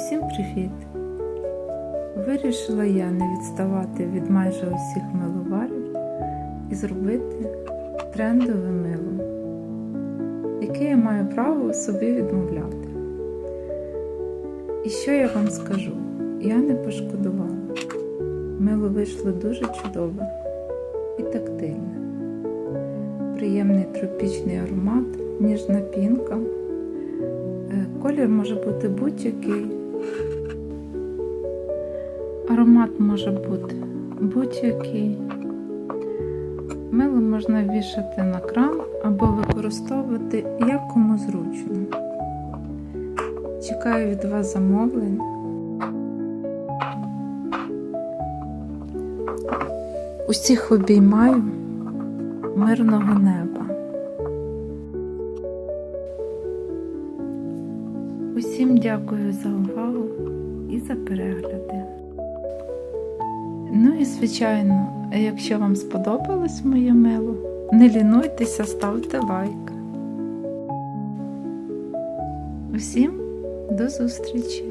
Усім привіт! Вирішила я не відставати від майже усіх миловарів і зробити трендове мило, яке я маю право собі відмовляти. І що я вам скажу? Я не пошкодувала. Мило вийшло дуже чудове і тактильне. Приємний тропічний аромат, ніжна пінка. Е, Колір може бути будь-який. Аромат може бути будь-який. Мило можна вішати на кран або використовувати як кому зручно. Чекаю від вас замовлень. Усіх обіймаю мирного неба. Усім дякую за увагу і за перегляди. Ну і звичайно, якщо вам сподобалось моє мило, не лінуйтеся, ставте лайк. Усім до зустрічі!